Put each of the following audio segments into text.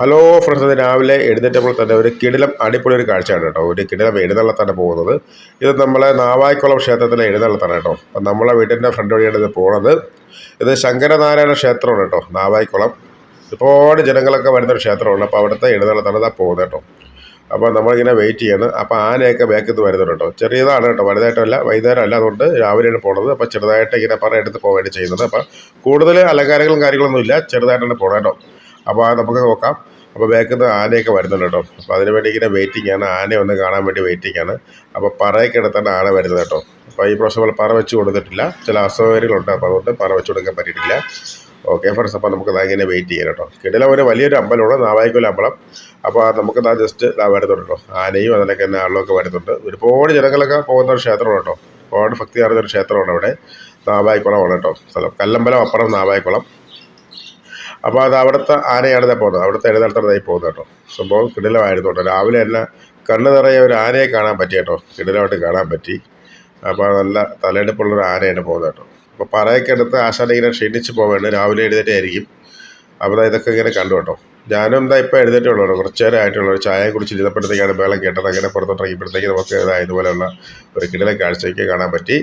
Hello friends അത് രാവിലെ എഴുന്നേറ്റപ്പോൾ തന്നെ ഒരു കിടിലം അടിപൊളി ഒരു കാഴ്ചയാണ് കേട്ടോ. ഒരു കിടിലം എഴുന്നള്ളത്താണ് പോകുന്നത്. ഇത് നമ്മളെ നാവായിക്കുളം ക്ഷേത്രത്തിലെ എഴുന്നള്ളത്താണ് കേട്ടോ. അപ്പം നമ്മളെ വീട്ടിന്റെ ഫ്രണ്ട് വഴിയാണ് ഇത് പോണത്. ഇത് ശങ്കരനാരായണ ക്ഷേത്രമാണ് കേട്ടോ നാവായിക്കുളം. ഒരുപാട് ജനങ്ങളൊക്കെ വരുന്നൊരു ക്ഷേത്രമാണ്. അപ്പോൾ അവിടുത്തെ എഴുന്നള്ളത്താണ് ഇതാ പോകുന്നത് കേട്ടോ. അപ്പോൾ നമ്മളിങ്ങനെ വെയിറ്റ് ചെയ്യണം. അപ്പോൾ ആനയൊക്കെ ബാക്കിൽ നിന്ന് വരുന്നുണ്ട് കേട്ടോ. ചെറിയതാണ് കേട്ടോ വലുതായിട്ടല്ല വൈകുന്നേരം അല്ല അതുകൊണ്ട് രാവിലെയാണ് പോണത്. അപ്പോൾ ചെറുതായിട്ട് ഇങ്ങനെ പറ എടുത്ത് ചെയ്യുന്നത്. അപ്പോൾ കൂടുതൽ അലങ്കാരങ്ങളും കാര്യങ്ങളൊന്നുമില്ല ചെറുതായിട്ടാണ് പോകണം കേട്ടോ. അപ്പോൾ അത് നമുക്ക് നോക്കാം. അപ്പോൾ ബാക്കിൽ നിന്ന് ആനയൊക്കെ വരുന്നുണ്ട് കേട്ടോ. അപ്പോൾ അതിന് വേണ്ടി ഇങ്ങനെ വെയിറ്റിംഗ് ആണ്. ആനയെ ഒന്ന് കാണാൻ വേണ്ടി വെയിറ്റിംഗ് ആണ്. അപ്പോൾ പറയൊക്കെ എടുത്താണ് ആന വരുന്നത് കേട്ടോ. അപ്പോൾ ഈ പ്രാവശ്യം നമ്മൾ പറ വെച്ച് കൊടുത്തിട്ടില്ല. ചില അസൗകര്യങ്ങളുണ്ട്. അപ്പോൾ അതുകൊണ്ട് പറ വെച്ച് കൊടുക്കാൻ പറ്റിയിട്ടില്ല. ഓക്കെ ഫ്രണ്ട്സ് അപ്പോൾ നമുക്ക് ദാ ഇങ്ങനെ വെയിറ്റ് ചെയ്യാം കേട്ടോ. കിടില ഒരു വലിയൊരു അമ്പലമാണ്. നാവായിക്കൊല്ല അമ്പലം. അപ്പോൾ നമുക്ക് ദാ ജസ്റ്റ് ദാ വരുന്നുണ്ട് കേട്ടോ. ആനയും അതിലൊക്കെ തന്നെ ആളുകളൊക്കെ വരുന്നുണ്ട്. ഒരുപാട് ജനങ്ങളൊക്കെ പോകുന്ന ഒരു ക്ഷേത്രമാണ് കേട്ടോ. ഒരുപാട് ഭക്തി അറിഞ്ഞ ഒരു ക്ഷേത്രമാണ് അവിടെ നാവായിക്കുളമാണ് കേട്ടോ. സ്ഥലം. കല്ലമ്പലം അപ്പുറം നാവായിക്കുളം അപ്പോൾ അത് അവിടുത്തെ ആനയാണ് ഇതാ പോകുന്നത്. അവിടുത്തെ എഴുന്നള്ളത്തതായി പോകുന്നത് കേട്ടോ. സംഭവം കിടിലമായിരുന്നു കേട്ടോ. രാവിലെ തന്നെ കണ്ണു നിറയെ ഒരു ആനയെ കാണാൻ പറ്റി കേട്ടോ. കിടിലമായിട്ട് കാണാൻ പറ്റി. അപ്പോൾ നല്ല തലയെടുപ്പുള്ളൊരു ആനയാണ് പോകുന്നത് കേട്ടോ. അപ്പോൾ പറയൊക്കെ എടുത്ത് ആശാല ഇങ്ങനെ ക്ഷീണിച്ച് പോവേണ്ട രാവിലെ എഴുന്നേറ്റായിരിക്കും അപ്പോൾ ഇതൊക്കെ ഇങ്ങനെ കണ്ടു കേട്ടോ. ഞാനും എന്താ ഇപ്പോൾ എഴുന്നേറ്റേ ഉള്ളൂ കുറച്ച് നേരമായിട്ടുള്ളൂ ഒരു ചായ കുടിച്ചിരുന്നപ്പോഴത്തേക്കാണ് ബേളം കേട്ടത്. അങ്ങനെ പുറത്തോട്ടിറങ്ങിയപ്പോഴത്തേക്ക് നമുക്ക് ഇതാ ഇതുപോലെയുള്ള ഒരു കിടില കാഴ്ചയ്ക്ക് കാണാൻ പറ്റി.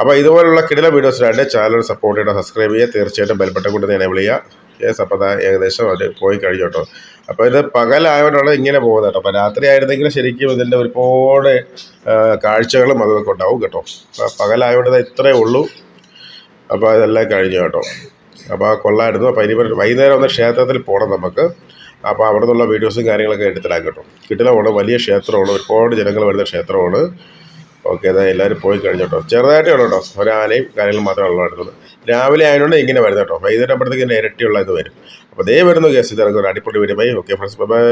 അപ്പോൾ ഇതുപോലുള്ള കിടില വീഡിയോസിനായിട്ട് ചാനൽ സപ്പോർട്ട് ചെയ്യണം സബ്സ്ക്രൈബ് ചെയ്യുക. തീർച്ചയായിട്ടും ബെൽബട്ടൺ കൊണ്ട് തന്നെ വിളിക്കുക യെസ് അപ്പോൾ അതാ ഏകദേശം അത് പോയി കഴിഞ്ഞു കേട്ടോ അപ്പോൾ ഇത് പകലായതുകൊണ്ടാണ് ഇങ്ങനെ പോകുന്നത് കേട്ടോ. അപ്പോൾ രാത്രി ആയിരുന്നെങ്കിൽ ശരിക്കും ഇതിന്റെ ഒരുപാട് കാഴ്ചകളും അതൊക്കെ ഉണ്ടാവും കേട്ടോ. അപ്പോൾ പകലായതുകൊണ്ട് ഇത് ഇത്രയേ ഉള്ളൂ. അപ്പോൾ അതെല്ലാം കഴിഞ്ഞു കേട്ടോ. അപ്പോൾ കൊള്ളായിരുന്നു. അപ്പോൾ ഇനി വൈകുന്നേരം ഒന്ന് ക്ഷേത്രത്തിൽ പോകണം നമുക്ക്. അപ്പോൾ അവിടെ നിന്നുള്ള വീഡിയോസും കാര്യങ്ങളൊക്കെ എടുത്തിടാൻ കേട്ടോ. കിട്ടിലാണ് വലിയ ക്ഷേത്രമാണ്. ഒരുപാട് ജനങ്ങൾ വരുന്ന ക്ഷേത്രമാണ്. ഓക്കെ അതാ എല്ലാവരും പോയി കഴിഞ്ഞു കേട്ടോ ചെറുതായിട്ടേ ഉള്ളൂ കേട്ടോ ഒരാനയും കാര്യങ്ങളും മാത്രമേ ഉള്ളൂ രാവിലെ ആയതുകൊണ്ട് ഇങ്ങനെ വരുന്നത് കേട്ടോ. വൈകുന്നേരം അപ്പോഴത്തേക്ക് ഇരട്ടിയുള്ള ഇത് വരും. അപ്പോൾ ദേ വരുന്നു കേസ് ഒരു അടിപൊളി വരുമായി ബൈ. Okay friends bye